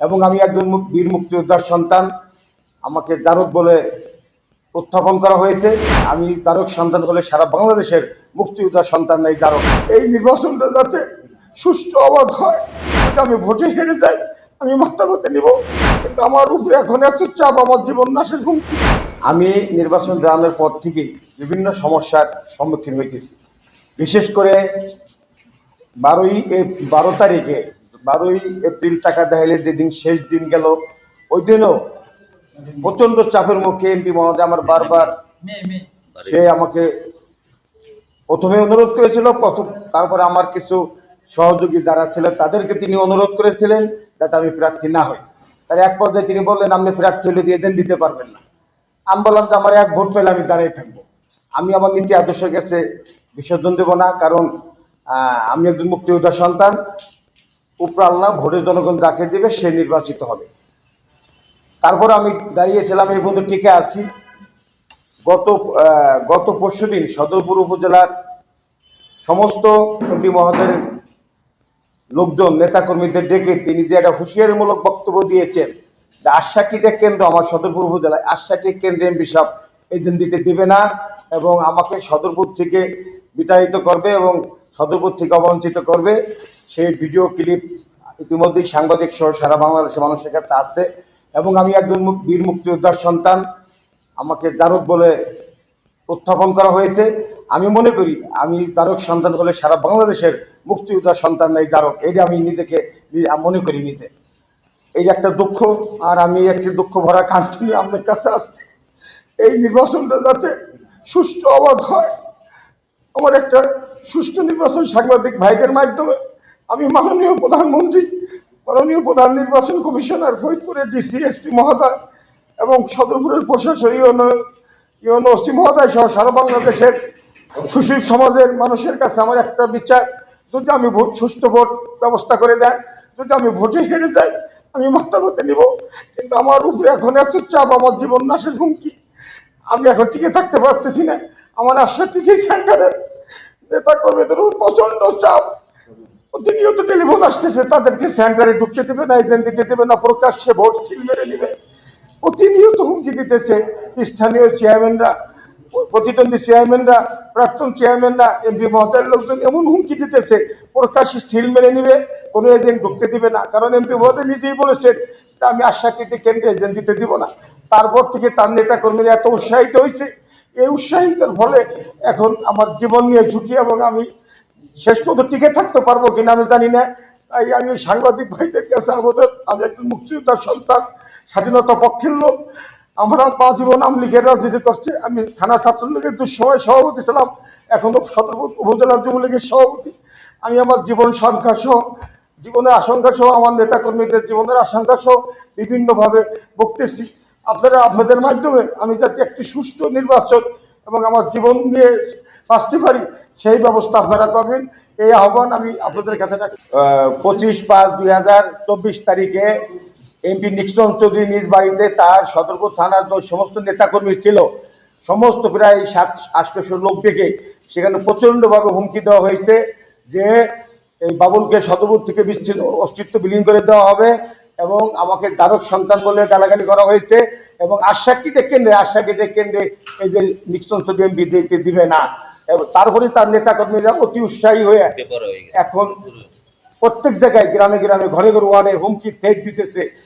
এবং আমি একজন বীর মুক্তিযোদ্ধার সন্তান। আমাকে জারদ বলে উত্থাপন করা হয়েছে। আমি তারক সন্তান হলে সারা বাংলাদেশের মুক্তিযোদ্ধার সন্তান নেই জারক এই নির্বাচনটা যাতে সুষ্ঠু অবাধ হয় যাতে আমি ভোটে হেরে যাই, আমি মাথা পেতে নিব। কিন্তু আমার উপরে এখন এত চাপ, আমার জীবন নাশের হুমকি। আমি নির্বাচন গ্রামের পর থেকে বিভিন্ন সমস্যার সম্মুখীন হইতেছি। বিশেষ করে বারোই বারো তারিখে বারোই এপ্রিল টাকা দেখাইলে যেদিন শেষ দিন গেল, ওই দিনও প্রচণ্ড চাপের মুখে এমপি মহোদয় আমার বারবার সে আমাকে প্রথমে অনুরোধ করেছিল, প্রথম তারপরে আমার কিছু সহযোগী যারা ছিল তাদেরকে তিনি অনুরোধ করেছিলেন যাতে আমি প্রার্থী না হই। তার এক পর্যায়ে তিনি বললেন, আপনি প্রার্থী হলে দিয়ে দেন, দিতে পারবেন না। আমি বললাম যে, আমার এক ভোট পেলে আমি দাঁড়িয়ে থাকব। আমি আমার নীতি আদর্শের কাছে বিসর্জন দেব না, কারণ আমি একজন মুক্তিযোদ্ধা সন্তান। উপর আল্লাহ ভোটের জনগণ যাকে দেবে সে নির্বাচিত হবে। তারপর আমি দাঁড়িয়েছিলাম এই পর্যন্ত টিকে আছি। গত গত পরশু দিন সদরপুর উপজেলার সমস্ত এমপি মহোদয়ের লোকজন, নেতাকর্মীদের ডেকে তিনি যে একটা হুঁশিয়ারিমূলক বক্তব্য দিয়েছেন যে আশাকিটা কেন্দ্র আমার সদরপুর উপজেলায় আশাকি কেন্দ্রে এমপি সাহেব এজেন্ট দিতে দিবে না এবং আমাকে সদরপুর থেকে বিতাড়িত করবে এবং সদরপুর থেকে অবঞ্চিত করবে। সেই ভিডিও ক্লিপ ইতিমধ্যেই সাংবাদিক সহ সারা বাংলাদেশের মানুষের কাছে আছে। এবং আমি একজন বীর মুক্তিযোদ্ধার সন্তান, আমাকে জারদ বলে উত্থাপন করা হয়েছে। আমি মনে করি, আমি তারক সন্তান হলে সারা বাংলাদেশের মুক্তিযোদ্ধার সন্তান নেই জারক এটা আমি নিজেকে মনে করি নিজে। এই একটা দুঃখ, আর আমি একটি দুঃখ ভরা কান্তি নিয়ে আপনার কাছে আসছি। এই নির্বাচনটা যাতে সুষ্ঠু অবাধ হয়। আমার একটা সুষ্ঠু নির্বাচন সাংবাদিক ভাইদের মাধ্যমে। আমি মাননীয় প্রধানমন্ত্রী, মাননীয় প্রধান নির্বাচন কমিশনার ফরিদপুরের ডিসি, এসপি মহোদয় এবং সদরপুরের প্রশাসন ইউনো এসপি মহোদয় সহ সারা বাংলাদেশের সুশীল সমাজের মানুষের কাছে আমার একটা বিচার। যদি আমি ভোট, সুষ্ঠু ভোট ব্যবস্থা করে দেন যদি আমি ভোটে হেরে যাই, আমি মাথা পেতে নিব। কিন্তু আমার উপরে এখন এত চাপ, আমার জীবন নাশের হুমকি। আমি এখন টিকে থাকতে পারতেছি না। আমার আশা টিকে সেন্টারের নেতা কর্মীদের প্রচণ্ড চাপ। প্রতিনিয়ত টেলিফোন আসতেছে, তাদেরকে সেন্টারে ঢুকতে দেবে না এজেন্ট দিতে দেবে না, প্রকাশ্যে ভোট সিল মেরে নেবে। প্রতিনিয়ত হুমকি দিতেছে স্থানীয় চেয়ারম্যানরা প্রতিদ্বন্দ্বী চেয়ারম্যানরা প্রাক্তন চেয়ারম্যানরা এমপি মহোদয়ের লোকজন এমন হুমকি দিতেছে, প্রকাশ্যে সিল মেরে নিবে, কোনো এজেন্ট ঢুকতে দিবে না। কারণ এমপি মহোদয় নিজেই বলেছেন আমি আশাকৃতি কেন্দ্রে এজেন্ট দিতে দিব না। তারপর থেকে তার নেতা কর্মীরা এত উৎসাহিত হয়েছে এই উৎসাহিতের ফলে এখন আমার জীবন নিয়ে ঝুঁকি এবং আমি শেষ পর্যন্ত টিকে থাকতে পারব কিনা আমি জানি না। তাই আমি সাংবাদিক ভাইদের কাছে আমাদের আমি একজন মুক্তিযোদ্ধার সন্তান, স্বাধীনতা পক্ষের লোক। আমরা পাঁচ জীবন আওয়ামী লীগের রাজনীতি করছে। আমি থানা ছাত্রলীগের দুঃসময় সভাপতি ছিলাম। এখনও সদর উপজেলা যুবলীগের সভাপতি। আমি আমার জীবন সংখ্যা সহ, জীবনের আশঙ্কা সহ, আমার নেতা কর্মীদের জীবনের আশঙ্কা সহ, বিভিন্নভাবে বকতেছি আপনারা আপনাদের মাধ্যমে আমি যাতে একটি সুষ্ঠু নির্বাচন এবং আমার জীবন নিয়ে বাঁচতে পারি, সেই ব্যবস্থা আপনারা করবেন। এই আহ্বান আমি আপনাদের কাছে রাখছি। পঁচিশ পাঁচ দুই হাজার চব্বিশ তারিখে এমপি নিক্সন চৌধুরী নিজ বাড়িতে তার সদরপুর থানার যে সমস্ত নেতাকর্মী ছিল, সমস্ত প্রায় সাত, আটশোশো লোক ডেকে সেখানে প্রচণ্ডভাবে হুমকি দেওয়া হয়েছে যে এই বাবুলকে সদরপুর থেকে বিচ্ছিন্ন অস্তিত্ব বিলীন করে দেওয়া হবে। এবং আমাকে দ্বারক সন্তান বলে গালাগালি করা হয়েছে এবং আশ্বাকিতে কেন্দ্রে আশ্বাকিতে কেন্দ্রে এই যে নিক্সন সোডিয়াম বিদ্যুতে দিবে না। এবং তারপরে তার নেতাকর্মীরা অতি উৎসাহী হয়ে এখন প্রত্যেক জায়গায় গ্রামে গ্রামে ঘরে ঘরে ওয়ার্ডে হুমকি থেট দিতেছে।